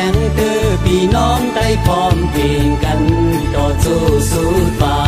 ข็งตือพี่น้องได้พร้อมเพียงกันต่อสู้สู้ฝ่า